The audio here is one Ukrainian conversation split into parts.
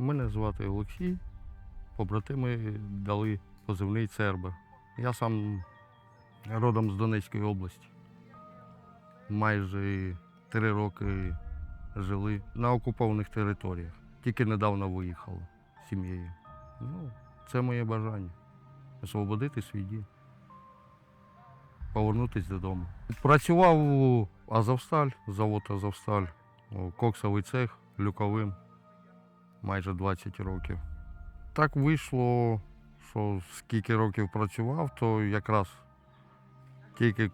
Мене звати Олексій. Побратими дали позивний Цербер. Я сам родом з Донецької області. Майже три роки жили на окупованих територіях. Тільки недавно виїхали з сім'єю. Ну, це моє бажання. Освободити свій дім. Повернутися додому. Працював у Азовсталь, завод Азовсталь, коксовий цех люковим майже 20 років. Так вийшло, що скільки років працював, то якраз тільки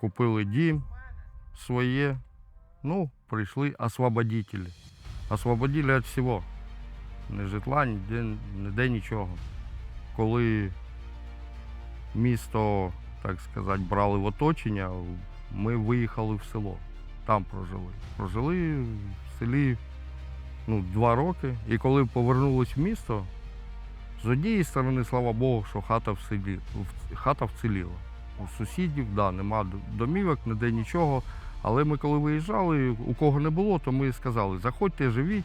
купили дім своє, ну, прийшли освободителі. Освободили від всього. Ні житла, ніде, ніде нічого. Коли місто, так сказати, брали в оточення, ми виїхали в село. Там прожили. Прожили в селі ну, два роки. І коли повернулись в місто, з однієї сторони, слава Богу, що хата в селі, хата вціліла. У сусідів, да, нема домівок, ніде нічого. Але ми коли виїжджали, у кого не було, то ми сказали, заходьте, живіть.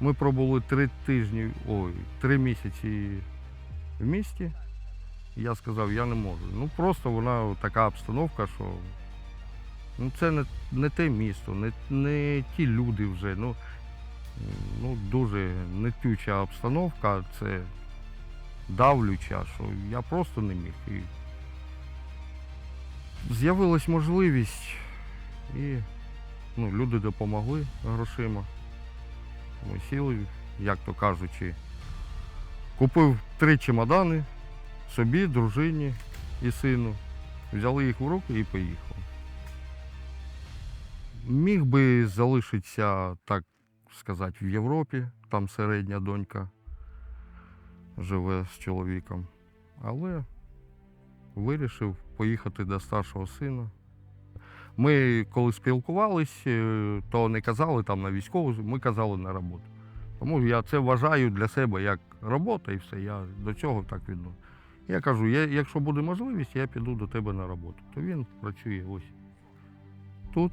Ми пробули три тижні, ой, три місяці в місті. Я сказав, я не можу. Ну просто вона така обстановка, що ну, це не, не те місто, не, не ті люди вже. Ну, ну, дуже нетюча обстановка, це давлюча, що я просто не міг. І з'явилась можливість, і ну, люди допомогли грошима. Ми сіли, як то кажучи, купив три чемодани собі, дружині і сину. Взяли їх в руки і поїхав. Міг би залишитися, так сказати, в Європі, там середня донька живе з чоловіком. Але вирішив поїхати до старшого сина. Ми коли спілкувались, е, то не казали там на військову, ми казали на роботу. Тому я це вважаю для себе як робота і все. Я до цього так відношу. Я кажу, я, якщо буде можливість, я піду до тебе на роботу. То він працює ось тут.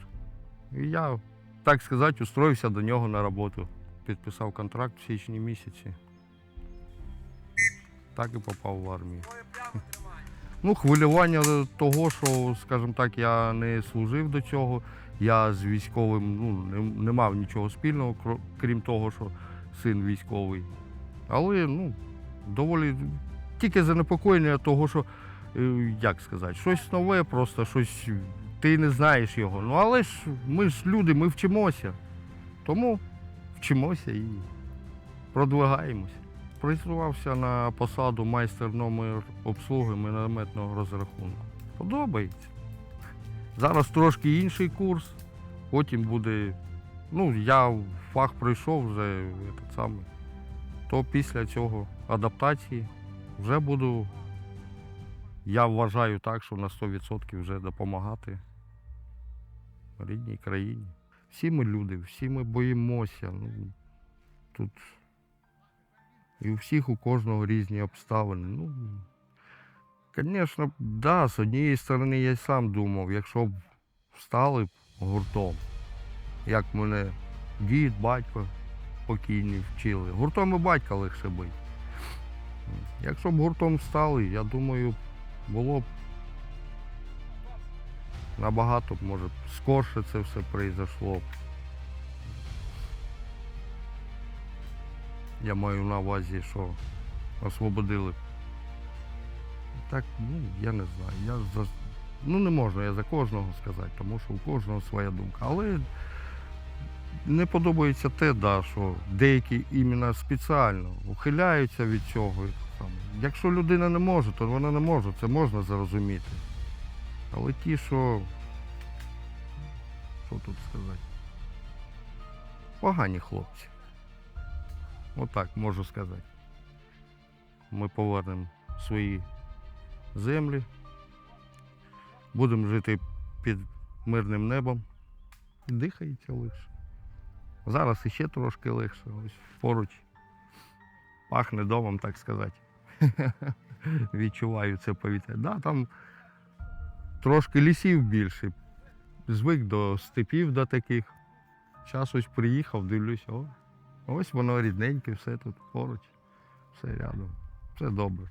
І я, так сказати, устроївся до нього на роботу. Підписав контракт в січні місяці. Так і попав в армію. Ну, хвилювання того, що, скажімо так, я не служив до цього. Я з військовим ну, не, не мав нічого спільного, крім того, що син військовий. Але ну, доволі тільки занепокоєння того, що, е, як сказати, щось нове, просто щось ти не знаєш його. Ну але ж ми ж люди, ми вчимося. Тому вчимося і продвигаємося. Працювався на посаду майстер номер обслуги мінометного розрахунку. Подобається. Зараз трошки інший курс, потім буде. Ну, я в фах пройшов вже этот самий. То після цього адаптації вже буду, я вважаю так, що на 100% вже допомагати рідній країні. Всі ми люди, всі ми боїмося. Ну, тут і у всіх у кожного різні обставини. Ну, звісно, да, з однієї сторони я й сам думав, якщо б встали б гуртом, як мене дід, батько покійні вчили. Гуртом і батька легше бить. Якщо б гуртом встали, я думаю, було б набагато, може, скорше це все прийшло. Я маю на увазі, що освободили. Так, ну, я не знаю. Я за... Ну, не можна я за кожного сказати, тому що у кожного своя думка. Але не подобається те, да, що деякі іменно спеціально ухиляються від цього. Якщо людина не може, то вона не може, це можна зрозуміти. Але ті, що. Що тут сказати? Погані хлопці. Отак можу сказати. Ми повернемо свої землі. Будемо жити під мирним небом. І дихається лише. Зараз іще трошки легше. Ось поруч. Пахне домом, так сказати. Відчуваю це повітря. Да, там трошки лісів більше. Звик до степів до таких. Час ось приїхав, дивлюся, о, Ось воно рідненьке, все тут поруч, все рядом. Все добре.